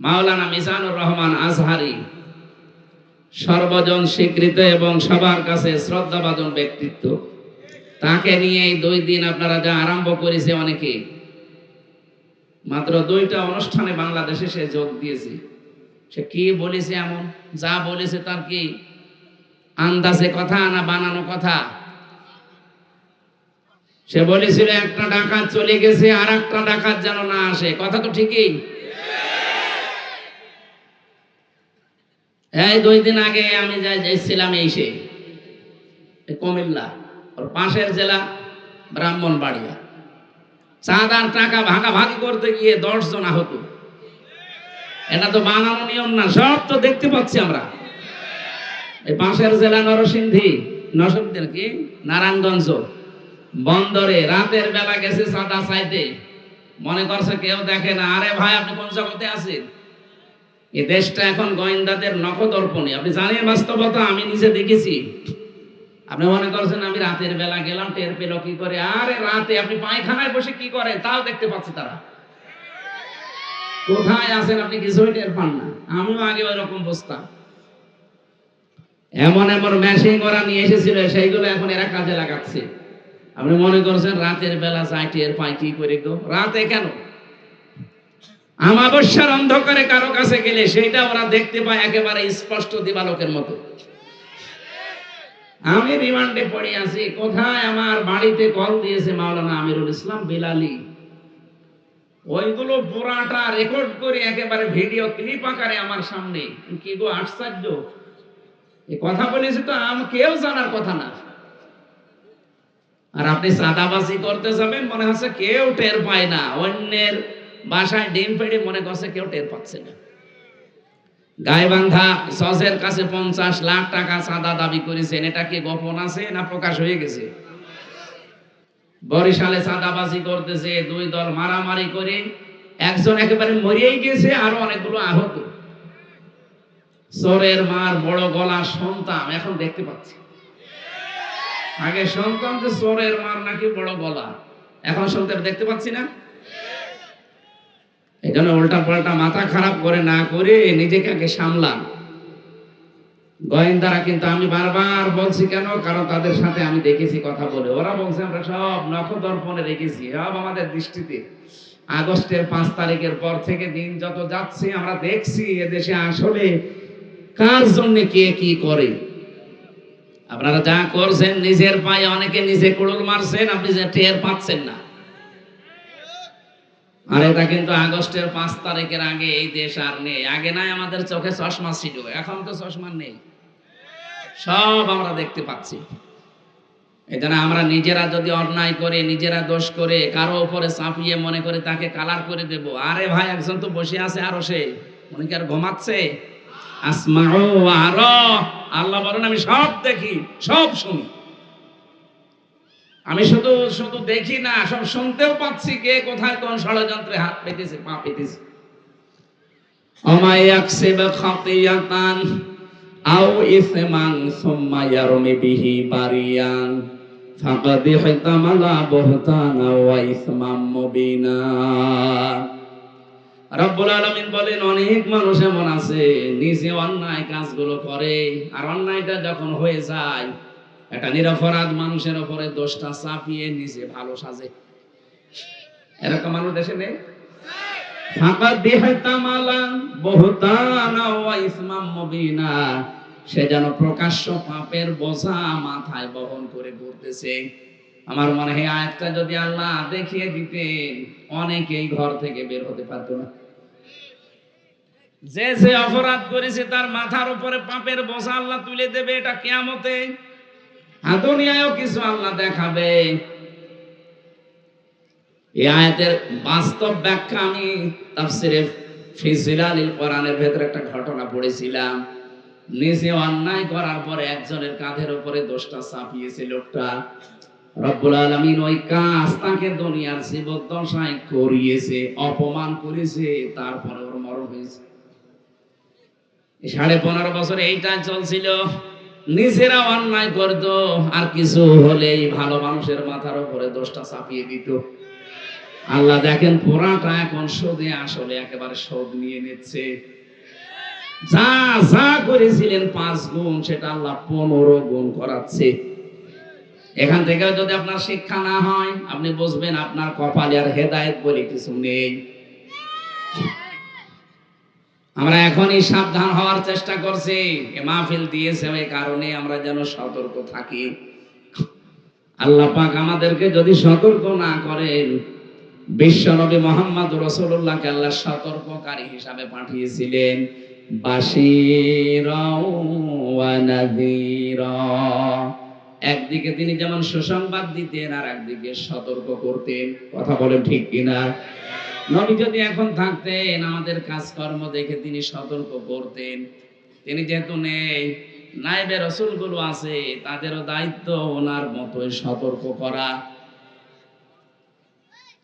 মাওলানা মিজানুর রহমান আজহারি সর্বজন স্বীকৃত এবং সবার কাছে শ্রদ্ধাভাজন ব্যক্তিত্ব। তাকে নিয়ে দুই দিন আপনারা যা আরম্ভ করেছে অনেকে, মাত্র দুইটা অনুষ্ঠানে বাংলাদেশে সে যোগ দিয়েছে। সে কি বলেছে এমন? যা বলেছে তার কি আন্দাজে কথা না বানানো কথা? সে বলেছিল, একটা ডাকাত চলে গেছে আর একটা ডাকাত যেন না আসে। কথা তো ঠিকই। এই দুই দিন আগে আমি যাই যাইছিলাম এই সে কুমিল্লা, ওর পাশের জেলা ব্রাহ্মণবাড়িয়া। চাঁদার টাকা ভাগাভাগি করতে গিয়ে দশ জন আহত। এটা তো বানানো নিয়ম না, সব তো দেখতে পাচ্ছি আমরা। এই পাশের জেলা নরসিংদী নরসিংদী কি? নারায়ণগঞ্জ। বন্দরে রাতের বেলা গেছে চাঁদা চাইতে। মনে করছে কেউ দেখে না, আরে ভাই, আপনি কোন জগতে আছেন? এই দেশটা এখন গোয়েন্দাদের নখদর্পণে। আপনি জানেন বাস্তবতা? আমি নিজে দেখেছি। আপনি মনে করছেন আমি রাতের বেলা গেলাম, টের পেল কি করে? আরে রাতে আপনি পায়খানায় বসে কি করেন? তাও দেখতে পাচ্ছি তারা। কোথায় আছেন আপনি? কিছুই টের পান না। আমিও আগে ওই রকম বসতাম। এমন এমন মেশিন ওরা নিয়ে এসেছিল, সেইগুলো এখন এরা কাজে লাগাচ্ছে। আপনি মনে করছেন রাতের বেলা যাই টের পাই কি করে গো? রাতে কেন? আমাবস্যার অন্ধকারে কারও কাছে গেলে সেইটা ওরা দেখতে পায় একেবারে স্পষ্ট দিবালোকের মতো। আমি রিমান্ডে পড়ে আছি, কোথায় আমার বাড়িতে কল দিয়েছে মাওলানা আমিরুল ইসলাম বিলালি? ওইগুলো পুরাটা রেকর্ড করে একেবারে ভিডিও ক্লিপ আকারে আমার সামনে। কি গো আশ্চর্য। এই কথা বলেছি তো আম কেউ জানার কথা না। আর আপনি চাঁদাবাজি করতে যাবেন, মনে হচ্ছে কেউ টের পায় না। অন্যের বাসায় ডিম পেড়ে মনে করছে কেউ টের পাচ্ছে না। গাইবান্ধা সজের কাছে পঞ্চাশ লাখ টাকা চাঁদা দাবি করেছেন। এটা কি গোপন আছে না প্রকাশ হয়ে গেছে? বরিশালে চাঁদাবাজি করতেছে, দুই দল মারামারি করে, একজন একেবারে মরিয়েই গেছে, আরও অনেকগুলো আহত। চোরের মার বড় গলা সন্তান, এখন দেখতে পাচ্ছি। আগে শুনতাম যে চোরের মার নাকি বড় গলা, এখন শুনতে দেখতে পাচ্ছি না? এই জন্য উল্টা পাল্টা মাথা খারাপ করে না করে নিজেকে সামলান। গোয়েন্দারা কিন্তু আমি বারবার বলছি কেন? কারণ তাদের সাথে আমি দেখেছি কথা বলে। ওরা বলছে, আমরা সব নখদর্পণে রেখেছি সব আমাদের দৃষ্টিতে। আগস্টের পাঁচ তারিখের পর থেকে দিন যত যাচ্ছে, আমরা দেখছি এদেশে আসলে কার জন্য কে কি করে। আপনারা যা করছেন, নিজের পায়ে অনেকে নিজে কুড়ুল মারছেন, আপনি যে টের পাচ্ছেন না। আর এটা কিন্তু আগস্টের পাঁচ তারিখের আগে এই দেশ আর নেই। আগে নাই আমাদের চোখে চশমা ছিল এখন তো চশমা নেই। সব আমরা দেখতে পাচ্ছি। এজন্য আমরা নিজেরা যদি অন্যায় করে নিজেরা দোষ করে কারও উপরে চাপিয়ে মনে করে তাকে কালার করে দেব। আরে ভাই একজন তো বসে আছে আরও সে। মনে কি আর ঘুমাচ্ছে? আসমাও আরও। আল্লাহ বলেন আমি সব দেখি সব শুনি। আমি শুধু শুধু দেখি না, সব শুনতেও পাচ্ছি কে কোথায় কোন ষড়যন্ত্রে হাত পেতেছে, পা পেতেছে। বলেন, অনেক মানুষ এমন আছে, নিজে অন্যায় কাজগুলো করে, আর অন্যায়টা যখন হয়ে যায় একটা নিরপরাধ মানুষের উপরে দোষটা চাপিয়ে নিজে ভালো সাজে। এরকম মানুষ দেশে নেই? সে যেন প্রকাশ্য পাপের বোঝা মাথায় বহন করে ঘুরতেছে। আমার মনে হয় আয়াতটা যদি আল্লাহ দেখিয়ে দিতেন অনেকেই ঘর থেকে বের হতে পারতো না। যে যে অপরাধ করেছে, তার মাথার উপরে পাপের বোঝা আল্লাহ তুলে দেবে এটা কেয়ামতে। দুনিয়ায়ও কিছু আল্লাহ দেখাবে। এই আয়াতের বাস্তব ব্যাখ্যা আমি তাফসিরে ফিজিলালিল কোরআনের ভেতরে একটা ঘটনা পড়েছিলাম। নিজে অন্যায় করার পরে একজনের কাঁধের উপরে দোষটা চাপিয়েছে লোকটা। রব্বুল আলামিন ওই কাজ তাকে দুনিয়ার জীবদ্দশায় করিয়েছে, অপমান করেছে, তারপরে ওর মরণ হয়েছে। সাড়ে পনেরো বছর এইটা চলছিল। নিজেরা অন্যায় করত, আর কিছু হলেই ভালো মানুষের মাথার উপরে দোষটা চাপিয়ে দিত। আল্লাহ দেখেন পুরাটা এখন শোধে আসলে একেবারে শোধ নিয়ে নিচ্ছে। যা যা করেছিলেন পাঁচ গুণ, সেটা আল্লাহ পনেরো গুণ করাচ্ছে। এখান থেকে যদি আপনার শিক্ষা না হয়, আপনি বুঝবেন আপনার কপালে আর হেদায়েত বলে কিছু নেই। আমরা এখনই সাবধান হওয়ার চেষ্টা করছি। এ মাহফিল দিয়েছে ওই কারণে আমরা যেন সতর্ক থাকি। আল্লাহ পাক আমাদেরকে যদি সতর্ক না করেন বিশ্ব নবী মোহাম্মদ রসুল্লাহকে আল্লাহ সতর্ককারী হিসাবে পাঠিয়েছিলেন একদিকে তিনি যেমন সুসংবাদ দিতেন আর একদিকে সতর্ক করতেন। কথা বলেন ঠিক কিনা? নবী যদি এখন থাকতেন, আমাদের কাজকর্ম দেখে তিনি সতর্ক করতেন। তিনি যেহেতু নেই নাইবে রসুলগুলো আছে, তাদেরও দায়িত্ব ওনার মতোই সতর্ক করা।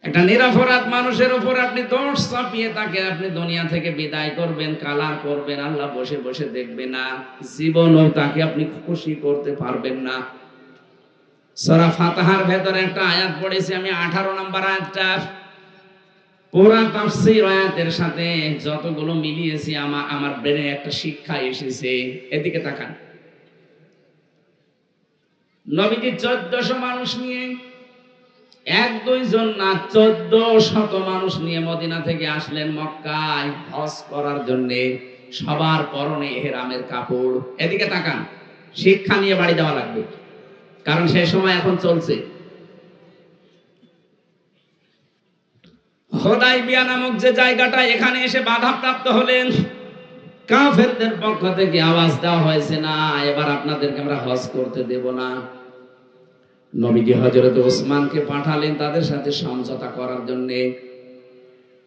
একটা নিরাপরাধ মানুষের উপর আপনি দোষ চাপিয়ে তাকে আপনি দুনিয়া থেকে বিদায় করবেন, কালার করবেন, আল্লাহ বসে বসে দেখবে না। জীবনও তাকে আপনি খুশি করতে পারবেন না। সরা ফাতাহার ভেতরে একটা আয়াত পড়েছি আমি, আঠারো নাম্বার আয়াতটা। পুরা তাফসীর, আয়াতের সাথে যতগুলো মিলিয়েছি আমার আমার ব্রেনে একটা শিক্ষা এসেছে। এদিকে তাকান। নবীজি চোদ্দশো মানুষ নিয়ে, এক দুইজন না চোদ্দ শত মানুষ নিয়ে মদিনা থেকে আসলেন মক্কায় হজ করার জন্য। সবার পরনে হেরামের কাপড়। এদিকে তাকান। শিক্ষা নিয়ে বাড়ি যাওয়া লাগবে। কারণ সেই সময় এখন চলছে। হোদাই বিয়া নামক যে জায়গাটা এখানে এসে বাধাপ্রাপ্ত হলেন, কাফেরদের পক্ষ থেকে আওয়াজ দেওয়া হয়েছে, না, এবার আপনাদেরকে আমরা হজ করতে দেব না। নবীজি হজরত ওসমানকে পাঠালেন তাদের সাথে সমঝোতা করার জন্য।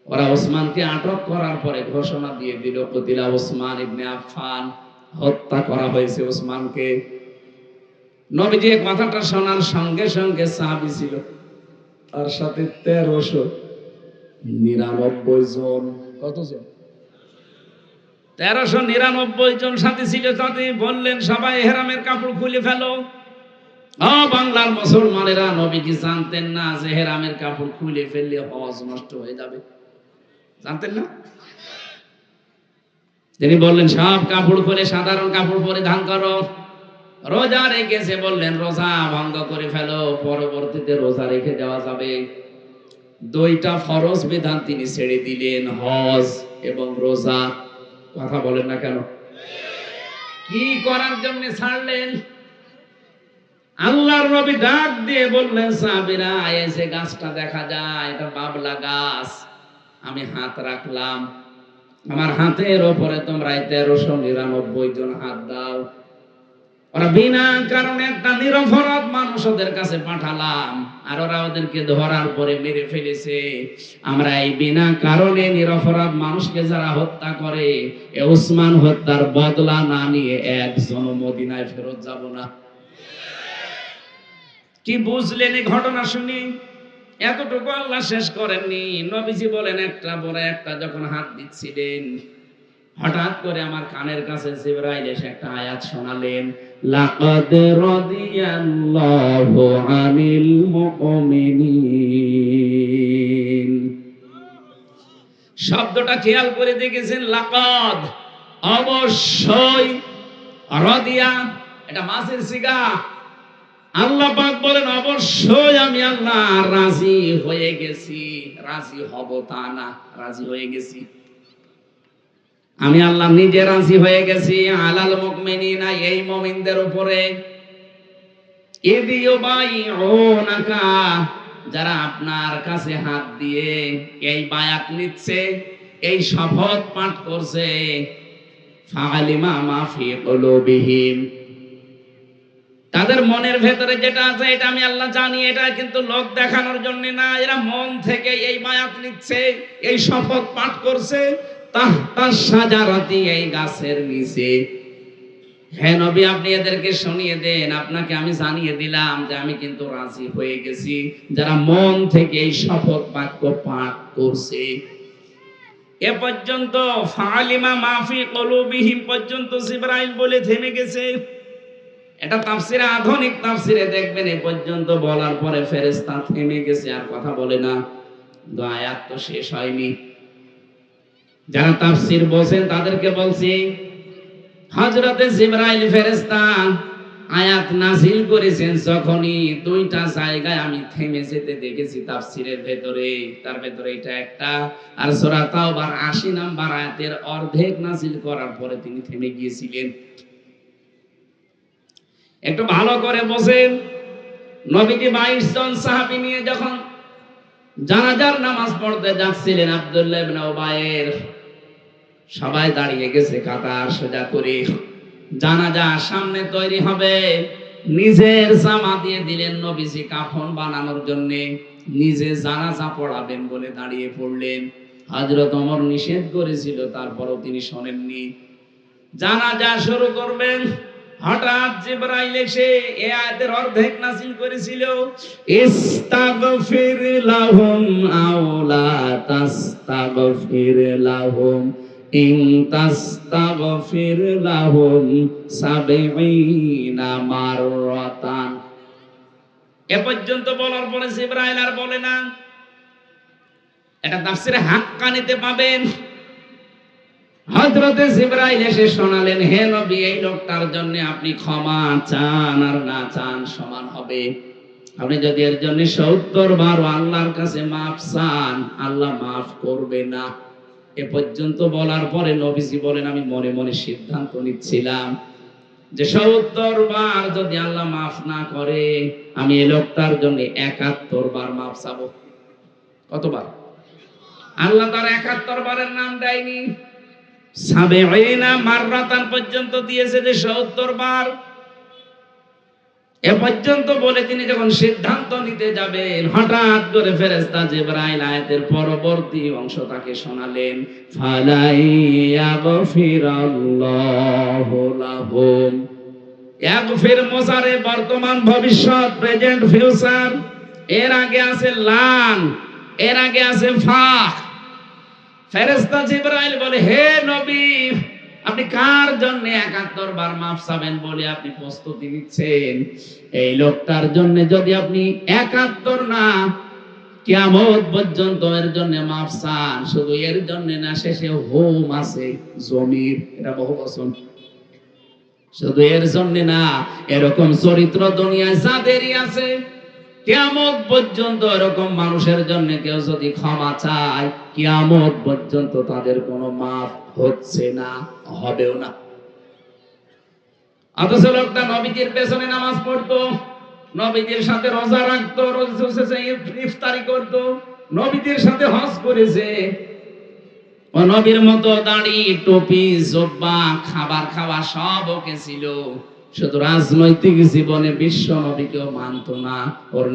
ওরা ওসমানকে আটক করার পরে ঘোষণা দিয়ে দিল, কতিলা ওসমান ইবনে আফফান, হত্যা করা হয়েছে ওসমানকে। নবীজি কথাটা শোনার সঙ্গে সঙ্গে সাহাবি ছিল, তার সাথে তেরোশো নিরানব্বই জন। কতজন তেরোশো নিরানব্বই জন সাথী ছিল। তাতে বললেন, সবাই হেরামের কাপড় খুলে ফেলো। বাংলার মুসলমানেরা, নবীজি জানতেন না যে হেরামের কাপড় খুলে ফেললে হজ নষ্ট হয়ে যাবে। জানতেন না? তিনি বললেন, সব কাপড় খুলে, সাধারণ কাপড় পরে ধান করো। রোজা রেখেছে বললেন, রোজা ভঙ্গ করে ফেলো, পরবর্তীতে রোজা রেখে দেওয়া যাবে। দুইটা ফরজ বিধান তিনি ছেড়ে দিলেন, হজ এবং রোজা। কথা বলেন না কেন? কি করার জন্য ছাড়লেন? আল্লাহর নবী ডাক দিয়ে বললেন, সাহাবীরা এসে গাছটা দেখা যায়, এটা বাবলা গাছ। আমি হাত রাখলাম। আমার হাতের ওপরে তোমরা এই তেরোশো নিরানব্বই জন হাত দাও। ওরা বিনা কারণে একটা নিরপরাধ মানুষ ওদের কাছে পাঠালাম, আর ওরা ওদেরকে ধরার পরে মেরে ফেলেছে। আমরা এই বিনা কারণে নিরপরাধ মানুষকে যারা হত্যা করে, এ ওসমান হত্যার বদলা না নিয়ে একজন মদিনায় ফেরত যাব না। কি বুঝলেন এই ঘটনা শুনি? এতটুকু আল্লাহ শেষ করেননি। নবীজি বলেন, একটা বড় একটা যখন হাত দিচ্ছিলেন হঠাৎ করে আমার কানের কাছে জিবরাইল এসে একটা আয়াত শোনালেন, লাকাদ রাদিয়াল্লাহু আনিল মুমিনিন। শব্দটা খেয়াল করে দেখেছেন, লাকাদ অবশ্যই রদিয়া, এটা মাসের সিগা আল্লাহ পাক বলেন, অবশ্যই আমি আল্লাহ রাজি হয়ে গেছি। রাজি হব তা না, রাজি হয়ে গেছি। আমি আল্লাহ নিজে রাজি হয়ে গেছি, আলাল মুকমিনিনা এই মুমিনদের উপরে। ইদিও বাই নাকা যারা আপনার কাছে হাত দিয়ে এই বায়াত নিচ্ছে, এই শপথ পাঠ করছে। ফালিমা মাফি কলুবিহিম। তাদের মনের ভেতরে যেটা আছে, এটা আমি আল্লাহ জানি, এটা কিন্তু লোক দেখানোর জন্য না, এরা মন থেকে এই মায়াত নিচ্ছে, এই শপথ পাঠ করছে সাজারাতি এই গাছের নিচে। হ্যাঁ নবী, আপনি এদেরকে শুনিয়ে দেন। আপনাকে আমি জানিয়ে দিলাম যে আমি কিন্তু রাজি হয়ে গেছি। যারা মন থেকে এই শপথ বাক্য পাঠ করছে। এ পর্যন্ত ফালিমা মাফি কলুবিহিম পর্যন্ত জিব্রাইল বলে থেমে গেছে। এটা তাফসিরে, আধুনিক তাফসিরে দেখবেন এ পর্যন্ত বলার পরে ফেরেশতা থেমে গেছে আর কথা বলে না। কিন্তু আয়াত তো শেষ হয়নি। যারা তাফসির বলছেন তাদেরকে বলছি, হযরতে জিবরাইল ফেরেশতা আয়াত নাজিল করেছেন যখনই দুইটা জায়গায় আমি থেমে যেতে দেখেছি তাফসিরের ভেতরে। তার ভেতরে এটা একটা। আর সূরা তাওবার 80 নাম্বার আয়াতের অর্ধেক নাজিল করার পরে তিনি থেমে গিয়েছিলেন। একটু ভালো করে বসেন। নবীজি 22 জন সাহাবী নিয়ে যখন জানাজার নামাজ পড়তে যাচ্ছিলেন আব্দুল্লাহ ইবনে উবাইর সবাই দাঁড়িয়ে গেছে কাতার সোজা করে। জানাজা সামনে তৈরি হবে। নিজের জামা দিয়ে দিলেন নবীজি কাফন বানানোর জন্য। নিজে জানাজা পড়াবেন বলে দাঁড়িয়ে পড়লেন। হযরত ওমর নিষেধ করেছিল, তারপরও তিনি শোনেননি। জানাজা শুরু করবেন। হঠাৎ জিবরাইল এসে এই আয়াতের অর্ধেক নাযিল করেছিল, ইস্তাগফির লাহুম আও লা তাস্তাগফির লাহুম। ইন তাস্তাগফির লাহুম সাবঈনা মাররাতান এ পর্যন্ত বলার পরে জিবরাইল আর বলে না, এটা তাফসিরে হাক্কানিতে পাবেন। হযরতে জিবরাইল এসে শোনালেন, হে নবী, এই লোকটার জন্য আপনি ক্ষমা চান আর না চান সমান হবে। আপনি যদি এর জন্য সত্তর বার আল্লাহর কাছে মাফ চান, আল্লাহ মাফ করবে না। এ পর্যন্ত বলার পরে নবীজি বলেন, আমি মনে মনে সিদ্ধান্ত নিচ্ছিলাম যে সত্তর বার যদি আল্লাহ মাফ না করে, আমি এ লোকটার জন্য একাত্তর বার মাফ চাবো। কতবার? আল্লাহ তার একাত্তর বারের নাম দেয়নি। সাবেঈনা মাররাতান পর্যন্ত দিয়েছে যে 70 বার এ পর্যন্ত বলে তিনি যখন সিদ্ধান্ত নিতে যাবেন, হঠাৎ করে ফেরেশতা জিবরাইল আয়াতের পরবর্তী অংশ তাকে শোনালেন ইয়াগফির মোসারে বর্তমান ভবিষ্যৎ, প্রেজেন্ট ফিউচার, এর আগে আছে লান, এর আগে আছে ফাহ ফেরেশতা জিবরাইল বলে, হে নবী আপনি কার জন্য একাত্তর বার মাফ চাবেন বলে আপনি প্রস্তুতি নিচ্ছেন? এই লোকটার জন্য যদি আপনি একাত্তর না পর্যন্ত এর জন্য মাফ চান, শুধু এর জন্য না, শেষে হোম আছে, জমির, এটা বহু শুধু এর জন্য না, এরকম চরিত্র দুনিয়ায় যাদেরই আছে, কিয়ামত পর্যন্ত এরকম মানুষের জন্য কেউ যদি ক্ষমা চায়, কিয়ামত পর্যন্ত তাদের কোনো মাফ হচ্ছে না। হবেও না। অথচ লোকটা নবীজির পেছনে নামাজ পড়তো, নবীজির সাথে রোজা রাখতো ইফতারি করতো, নবীজির সাথে হজ করেছে। ও নবীর মতো দাড়ি, টুপি, জব্বা, খাবার খাওয়া সব ওকে ছিল। শুধু রাজনৈতিক জীবনে বিশ্ব নবীকেও মানত না, ওর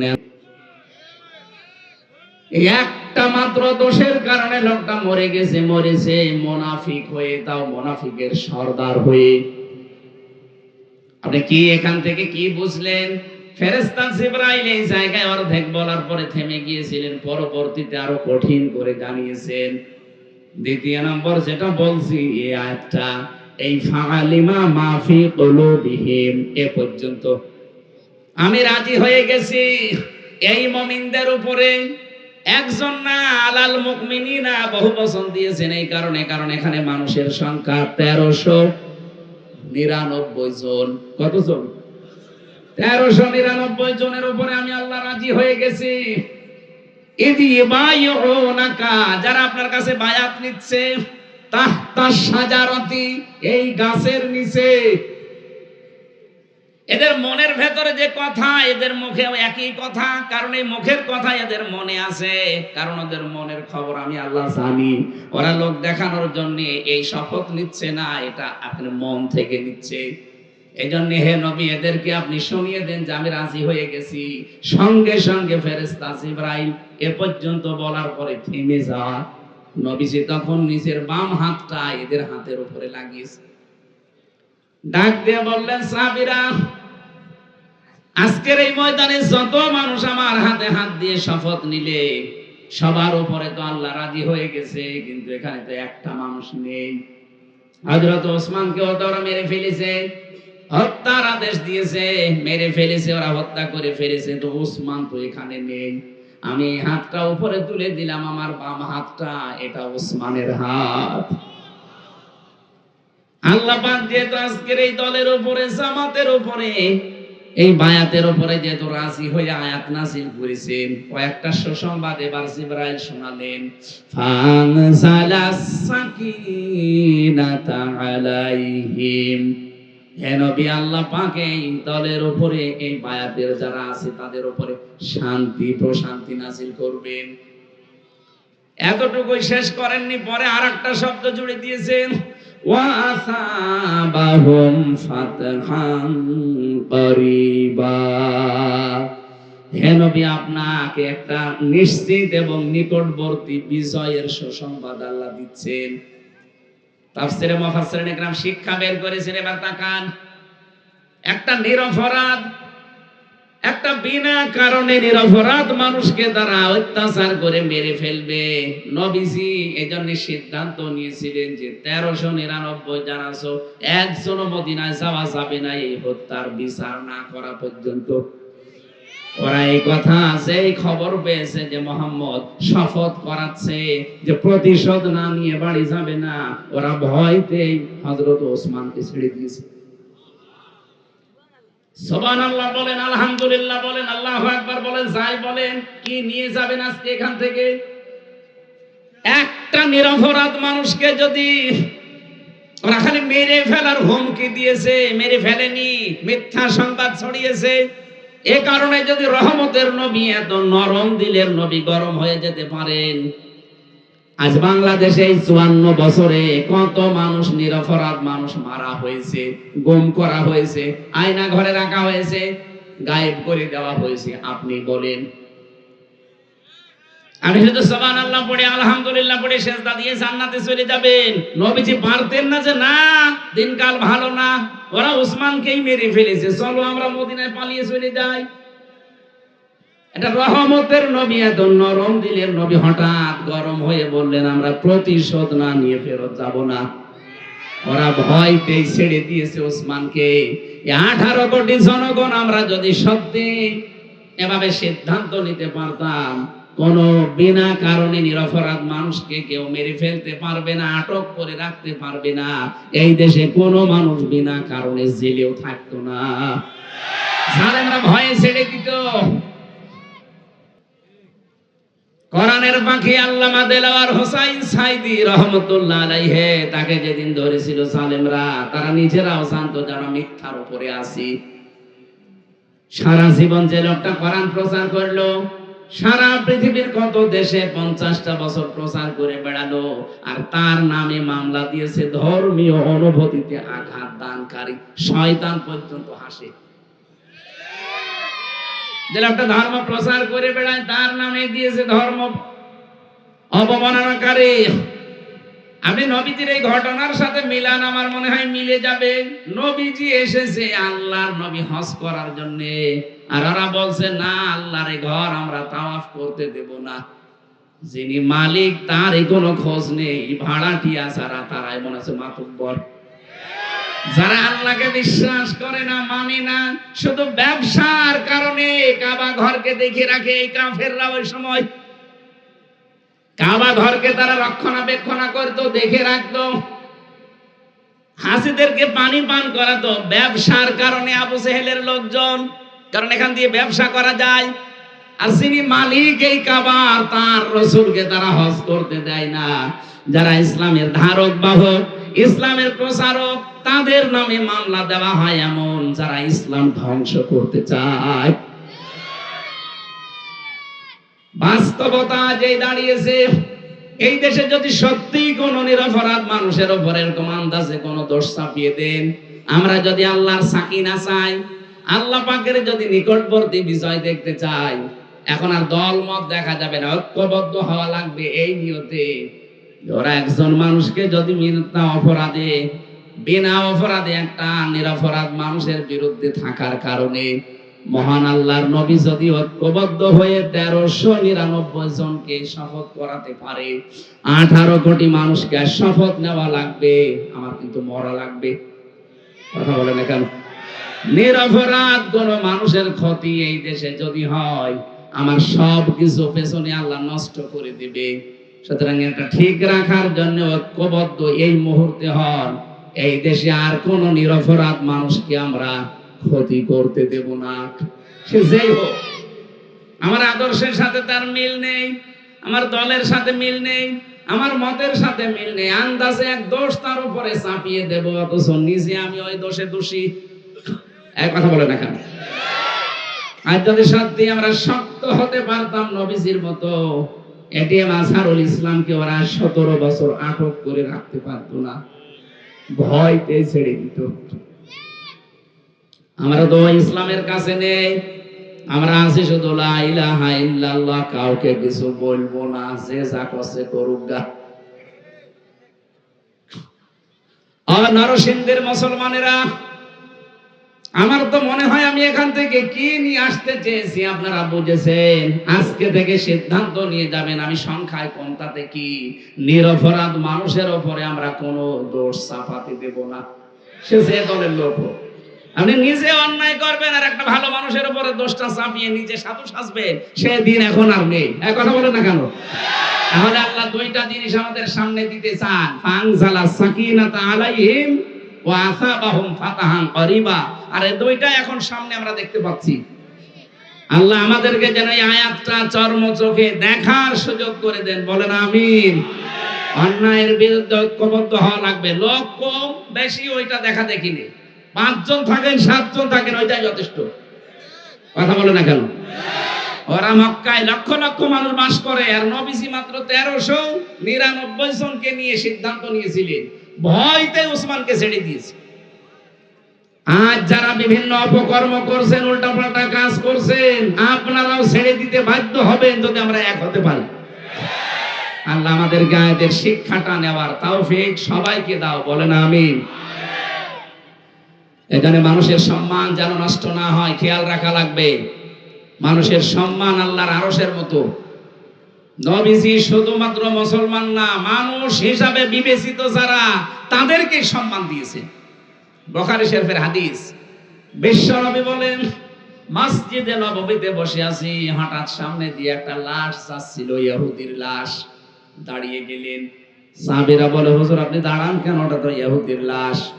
একটা মাত্র দোষের কারণে লোকটা মরে গেছে, মরেছে, মোনাফিক হয়ে, তাও মোনাফিকের সর্দার হয়ে। আপনি কি এখান থেকে কি বুঝলেন? এই জায়গায় অর্ধেক বলার পরে থেমে গিয়েছিলেন, পরবর্তীতে আরও কঠিন করে জানিয়েছেন। দ্বিতীয় নম্বর যেটা বলছি, এই আয়াতটা, এই ফাআলিমা মাফি এ পর্যন্ত। আমি রাজি হয়ে গেছি, এই মমিনদের উপরে। একজন না আলাল মুকমিনিনা বহু বচন দিয়েছেন, এই কারণে, কারণ এখানে মানুষের সংখ্যা তেরোশো নিরানব্বই জন। কতজন? তেরোশো নিরানব্বই জনের উপরে আমি আল্লাহ রাজি হয়ে গেছি। যারা আপনার কাছে বায়াত নিচ্ছে তাহতা সাজারতি, এই গাছের নিচে এদের মনের ভেতরে যে কথা, এদের মুখে একই কথা, কারণ এই মুখের কথা এদের মনে আছে। কারণ ওদের মনের খবর আমি আল্লাহ জানি। ওরা লোক দেখানোর জন্য এই শপথ নিচ্ছে না, এটা আপনার মন থেকে নিচ্ছে। এই জন্য হে নবী, এদেরকে আপনি শুনিয়ে দেন যে আমি রাজি হয়ে গেছি। সঙ্গে সঙ্গে ফেরেস্তা জিব্রাইল এ পর্যন্ত বলার পরে থেমে যাওয়া নবীজি তখন নিজের বাম হাতটা এদের হাতের উপরে লাগিয়েছে। ডাক দিয়ে বললেন, সাহাবীরা, আজকের এই ময়দানে যত মানুষ আমার হাতে হাত দিয়ে শপথ নিলে, সবার উপরে তো আল্লাহ রাজি হয়ে গেছে, কিন্তু এখানে তো একটা মানুষ নেই। হযরত ওসমানকে ওরা মেরে ফেলেছে, হত্যার আদেশ দিয়েছে, মেরে ফেলেছে, ওরা হত্যা করে ফেলেছে তো ওসমান তো এখানে নেই। আমি হাতটা উপরে তুলে দিলাম, আমার বাম হাতটা, এটা ওসমানের হাত। আল্লাহ পাক যেহেতু আজকের এই দলের উপরে, জামাতের উপরে, এই বায়াতের উপরে যেহেতু রাজি হয়ে আয়াত নাসিল করেছেন, কয়েকটা সুসংবাদ এবার জিব্রাইল শোনালেন। ফানজালাস সাকিনাতা আলাইহিম। হে নবী, আল্লাহ পাক এই দলের উপরে, এই বায়াতের যারা আছে তাদের উপরে শান্তি, প্রশান্তি নাসিল করবেন। এতটুকুই শেষ করেননি, পরে আর একটা শব্দ জুড়ে দিয়েছেন। ওয়াসাবাহুম ফাতহান করিবা। হে নবী, আপনাকে একটা নিশ্চিত এবং নিকটবর্তী বিজয়ের সুসংবাদ আল্লাহ দিচ্ছেন। তাফসিরে মুফাসসিরিন একরাম শিক্ষা বের করেছেন, এবার তাকান। একটা নিরপরাধ একটা বিনা কারণে নিরপরাধ মানুষকে তারা অত্যাচার করে মেরে ফেলবে। নবীজি এজন্য সিদ্ধান্ত নিয়েছিলেন যে তেরোশো নিরানব্বই আছো একজন মদিনায় যাওয়া যাবে না, এই হত্যার বিচার না করা পর্যন্ত। ওরা এই কথা এই খবর পেয়েছে যে মোহাম্মদ শপথ করাচ্ছে যে প্রতিশোধ না নিয়ে বাড়ি যাবে না। ওরা ভয়তেই হজরত ওসমানকে ছেড়ে দিয়েছে। সোবান বলেন, আলহামদুলিল্লাহ বলেন, আল্লাহ একবার বলেন, যাই বলেন, কি নিয়ে যাবেন আজকে এখান থেকে? একটা নিরপরাধ মানুষকে যদি খালি মেরে ফেলার হুমকি দিয়েছে, মেরে ফেলেনি, মিথ্যা সংবাদ ছড়িয়েছে, এ কারণে যদি রহমতের নবী এত নরম দিলের নবী গরম হয়ে যেতে পারেন। আজ বাংলাদেশে চুয়ান্ন বছরে কত মানুষ নিরপরাধ মানুষ মারা হয়েছে, গুম করা হয়েছে, আয়না ঘরে রাখা হয়েছে, গায়েব করে দেওয়া হয়েছে, আপনি বলেন। আমি শুধু সবান আল্লাহ পড়ে, আলহামদুলিল্লাহ পড়ে দিয়ে জান্নাতে চলে যাবেন। নবীজি পারতেন না যে, না, দিনকাল ভালো না। ওরা উসমানকেই মেরে ফেলেছে। চলো আমরা মদিনায় পালিয়ে চলে যাই। এটা রহমতের নবী, এত নরম দিলের নবী হঠাৎ গরম হয়ে বললেন, আমরা প্রতিশোধ না নিয়ে ফেরত যাব না। ওরা ছেড়ে দিয়েছে ওসমানকে। আঠারো কোটি জনগণ আমরা যদি সত্যি এভাবে সিদ্ধান্ত নিতে পারতাম, কোন বিনা কারণে নিরপরাধ মানুষকে কেউ মেরে ফেলতে পারবে না, আটক করে রাখতে পারবে না। এই দেশে কোনো মানুষ বিনা কারণে জেলেও থাকতো না। ভয়ে ছেড়ে দিত। কোরআনের পাখি আল্লামা দেলাওয়ার হোসাইন সাইদি রহমতুল্লাহ আলাইহে, তাকে যেদিন ধরেছিল সালেমরা, তারা নিজেরাও জানতো যারা মিথ্যার উপরে আসি সারা জীবন যে লোকটা কোরআন প্রচার করল, সারা পৃথিবীর কত দেশে পঞ্চাশটা বছর প্রচার করে বেড়ালো, আর তার নামে মামলা দিয়েছে ধর্মীয় অনুভূতিতে আঘাত দানকারী শয়তান পর্যন্ত হাসে। যে লোকটা ধর্ম প্রচার করে বেড়ায়, তার নামে দিয়েছে ধর্ম অবমাননাকারী। আপনি নবীজির এই ঘটনার সাথে মিলান, আমার মনে হয় মিলে যাবে। নবীজি এসেছে আল্লাহর নবী হজ করার জন্য। আর ওরা বলছে, না, আল্লাহর ঘর আমরা তাওয়াফ করতে দেব না। যিনি মালিক তার কোনো খোঁজ নেই। ভাড়াটিয়া ছাড়া তারাই মনে আছে মাতুব্বর। যারা আল্লাহকে বিশ্বাস করে না মানে না, শুধু ব্যবসার কারণে কাবা ঘরকে দেখে রাখে এই কাফেররা ওই সময়। কাবা ঘরকে তারা রক্ষণাবেক্ষণা করতো, দেখে রাখতো। হাসিদেরকে পানি পান করাতো, ব্যবসার কারণে আবু সেহেলের লোকজন, কারণ এখান দিয়ে ব্যবসা করা যায়। আর যিনি মালিক এই কাবার, তার রসুলকে তারা হজ করতে দেয় না। যারা ইসলামের ধারক, বাহক ইসলামের প্রচারক, তাদের নামে মামলা দেওয়া হয় এমন যারা ইসলাম ধ্বংস করতে চায়। বাস্তবতা যেই দাঁড়িয়েছে, এই দেশে যদি সত্যি কোন নিরপরাধ মানুষের উপর এরকম আন্দাজে কোন দোষ চাপিয়ে দেন, আমরা যদি আল্লাহর সাকিনা চাই, আল্লাহ পাকের যদি নিকটবর্তী বিজয় দেখতে চাই, এখন আর দল মত দেখা যাবে না, ঐক্যবদ্ধ হওয়া লাগবে এই নিয়তে। ওরা একজন মানুষকে যদি মিথ্যা অপরাধে, বিনা অপরাধে একটা নিরপরাধ মানুষের বিরুদ্ধে থাকার কারণে মহান আল্লাহর নবী যদি ঐক্যবদ্ধ হয়ে তেরোশো নিরানব্বই জনকে শপথ করাতে পারে, আঠারো কোটি মানুষকে শপথ নেওয়া লাগবে, আমার কিন্তু মরা লাগবে। কথা বলেন কেন? নিরপরাধ কোন মানুষের ক্ষতি এই দেশে যদি হয়, আমার সব কিছু পেছনে আল্লাহ নষ্ট করে দিবে। সুতরাং এটা ঠিক রাখার জন্য ঐক্যবদ্ধ এই মুহূর্তে হন। এই দেশে আর কোন নিরপরাধ মানুষকে আমরা ক্ষতি করতে দেব না। সে যেই হোক, আমার আদর্শের সাথে তার মিল নেই, আমার দলের সাথে মিল নেই, আমার মতের সাথে মিল নেই, আন্দাজে এক দোষ তার উপরে চাপিয়ে দেব, অথচ নিজে আমি ওই দোষে দোষী। এক কথা বলে না কেন? আর যদি সত্যি আমরা শক্ত হতে পারতাম নবীজির মতো এটিএম আজহারুল ইসলামকে ওরা সতেরো বছর আটক করে রাখতে পারতো না। ভয়তে ছেড়ে দিত। আমরা তো ইসলামের কাছে নেই। আমরা আছি শুধু কাউকে কিছু বলব না, যে যা করছে করুক গা। নরসিংদের মুসলমানেরা আমার তো মনে হয় আমি এখান থেকে কি নিয়ে আসতে চেয়েছি, আপনারা বুঝেছেন? আজকে থেকে সিদ্ধান্ত নিয়ে যাবেন, আমি সংখ্যায় কম তাতে কি? নিরপরাধ মানুষের ওপরে আমরা কোনো দোষ চাপাতে দেব না। সে যে দলের লোক আপনি নিজে অন্যায় করবেন আর একটা ভালো মানুষের উপরে দোষটা চাপিয়ে নিজে সাধু সাজবেন সে দিন এখন আর নেই। এক কথা বলে না কেন? তাহলে আল্লাহ দুইটা জিনিস আমাদের সামনে দিতে চান। ফাংজালা সাকিনাতা আলাইহিম এই দুইটা এখন সামনে আমরা দেখতে পাচ্ছি। আল্লাহ আমাদেরকে যেন এই আয়াতটা চর্ম চোখে দেখার সুযোগ করে দেন। বলেন অন্যায়ের বিরুদ্ধে ঐক্যবদ্ধ হওয়া লাগবে। লোক কম, বেশি, ওইটা দেখা দেখিনি। পাঁচজন থাকেন, সাতজন থাকেন, ওইটাই যথেষ্ট। কথা বলে না কেন? ওরা মক্কায় লক্ষ লক্ষ মানুষ বাস করে। আর নবীজি মাত্র তেরোশো নিরানব্বই জনকে নিয়ে সিদ্ধান্ত নিয়েছিলেন। ভয়তে উসমানকে ছেড়ে দিয়েছে। আজ যারা বিভিন্ন অপকর্ম করছেন, উল্টাপাল্টা কাজ করছেন, আপনারাও ছেড়ে দিতে বাধ্য হবেন যদি আমরা এক হতে পারি। আল্লাহ আমাদের গায়েদের শিক্ষাটা নেওয়ার তাও সবাইকে দাও, বলেন আমিন। এখানে মানুষের সম্মান যেন নষ্ট না হয়, খেয়াল রাখা লাগবে। মানুষের সম্মান আল্লাহর আরসের মতো। নবীজি শুধুমাত্র মুসলমান না, মানুষ হিসাবে বিবেচিত যারা, তাদেরকে সম্মান দিয়েছে। বখারি শরীফের হাদিস, বিশ্ব নবী বলেন, মসজিদে নববীতে বসে আছি, হঠাৎ সামনে দিয়ে একটা লাশ যাচ্ছিল, ইহুদির লাশ। দাঁড়িয়ে গেলেন। সাহাবীরা বলে, হুজুর, আপনি দাঁড়ান কেন? ওটা তো ইহুদির লাশ।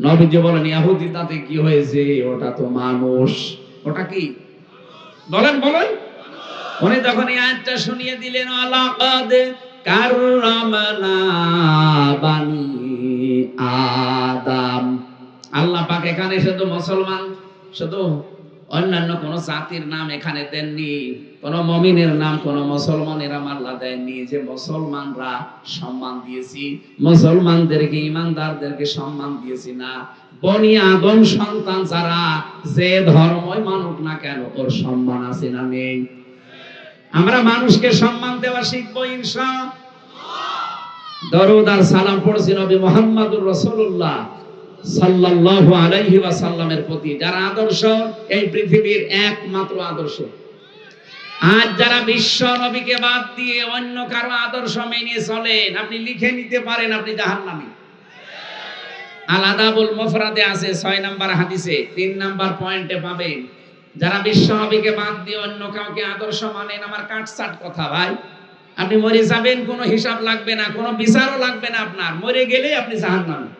নবীজি বলেন, ইহুদি, তাতে কি হয়েছে? ওটা তো মানুষ। ওটা কি? বলেন বলেন। উনি তখন এই আয়াতটা শুনিয়ে দিলেন, আলাকাদ বানি আল্লাহ পাক এখানে শুধু মুসলমান, শুধু অন্যান্য কোন জাতির নাম এখানে দেননি, কোন মমিনের নাম কোন মুসলমানের আল্লাহ দেননি। যে মুসলমানরা সম্মান দিয়েছি, মুসলমানদেরকে, ইমানদারদেরকে সম্মান দিয়েছি না। বনি আদম সন্তান যারা যে ধর্মই মানুক না কেন, ওর সম্মান আছে না নেই। আমরা মানুষকে সম্মান দেওয়া শিখব ইনশা দরুদ আর সালাম পড়ছি নবী মোহাম্মদুর রাসূলুল্লাহ সাল্লাল্লাহু আলাইহি প্রতি, যারা আদর্শ এই পৃথিবীর একমাত্র আদর্শ। আজ যারা বিশ্ব নবীকে বাদ দিয়ে অন্য কারও আদর্শ মেনে চলেন, আপনি লিখে নিতে পারেন, আপনি জাহান্নামী। আলাদাবুল মুফরাদে আছে ছয় নাম্বার হাদিসে, তিন নাম্বার পয়েন্টে পাবেন। যারা বিশ্ব নবীকে বাদ দিয়ে অন্য কাউকে আদর্শ মানেন আমার কাটসাট কথা ভাই। আপনি মরে যাবেন, কোনো হিসাব লাগবে না, কোনো বিচারও লাগবে না আপনার। মরে গেলেই আপনি জাহান্নামী।